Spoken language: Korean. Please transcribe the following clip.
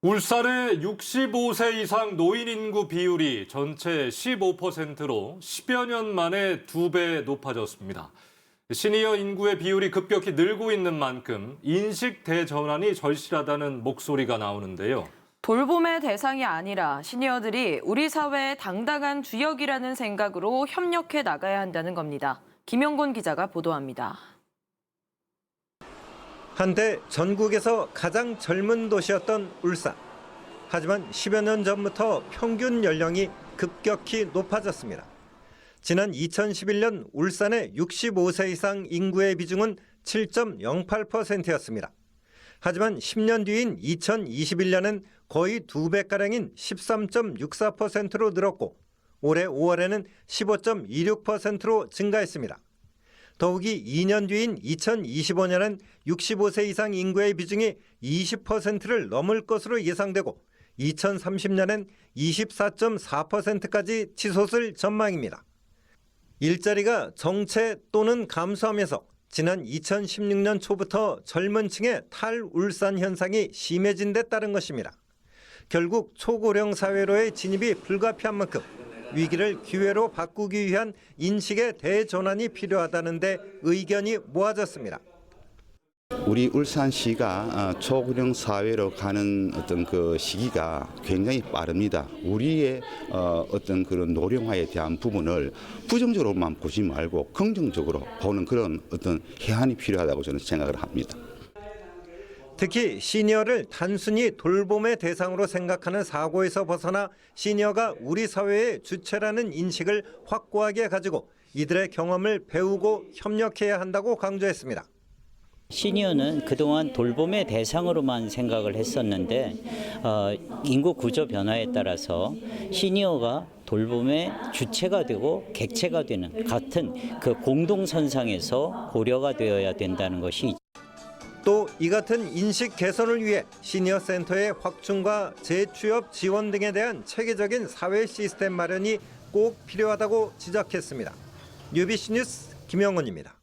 울산의 65세 이상 노인 인구 비율이 전체 15%로 10여 년 만에 두 배 높아졌습니다. 시니어 인구의 비율이 급격히 늘고 있는 만큼 인식 대전환이 절실하다는 목소리가 나오는데요. 돌봄의 대상이 아니라 시니어들이 우리 사회의 당당한 주역이라는 생각으로 협력해 나가야 한다는 겁니다. 김영곤 기자가 보도합니다. 한때 전국에서 가장 젊은 도시였던 울산. 하지만 10여 년 전부터 평균 연령이 급격히 높아졌습니다. 지난 2011년 울산의 65세 이상 인구의 비중은 7.08%였습니다. 하지만 10년 뒤인 2021년엔 거의 두 배가량인 13.64%로 늘었고 올해 5월에는 15.26%로 증가했습니다. 더욱이 2년 뒤인 2025년엔 65세 이상 인구의 비중이 20%를 넘을 것으로 예상되고 2030년엔 24.4%까지 치솟을 전망입니다. 일자리가 정체 또는 감소하면서 지난 2016년 초부터 젊은 층의 탈울산 현상이 심해진 데 따른 것입니다. 결국 초고령 사회로의 진입이 불가피한 만큼 위기를 기회로 바꾸기 위한 인식의 대전환이 필요하다는데 의견이 모아졌습니다. 우리 울산시가 어, 초고령 사회로 가는 어떤 그 시기가 굉장히 빠릅니다. 우리의 어, 어떤 그런 노령화에 대한 부분을 부정적으로만 보지 말고 긍정적으로 보는 그런 어떤 해안이 필요하다고 저는 생각을 합니다. 특히 시니어를 단순히 돌봄의 대상으로 생각하는 사고에서 벗어나 시니어가 우리 사회의 주체라는 인식을 확고하게 가지고 이들의 경험을 배우고 협력해야 한다고 강조했습니다. 시니어는 그동안 돌봄의 대상으로만 생각을 했었는데 어, 인구 구조 변화에 따라서 시니어가 돌봄의 주체가 되고 객체가 되는 같은 그 공동선상에서 고려가 되어야 된다는 것이 또 이 같은 인식 개선을 위해 시니어 센터의 확충과 재취업 지원 등에 대한 체계적인 사회 시스템 마련이 꼭 필요하다고 지적했습니다. UBC 뉴스 김영원입니다.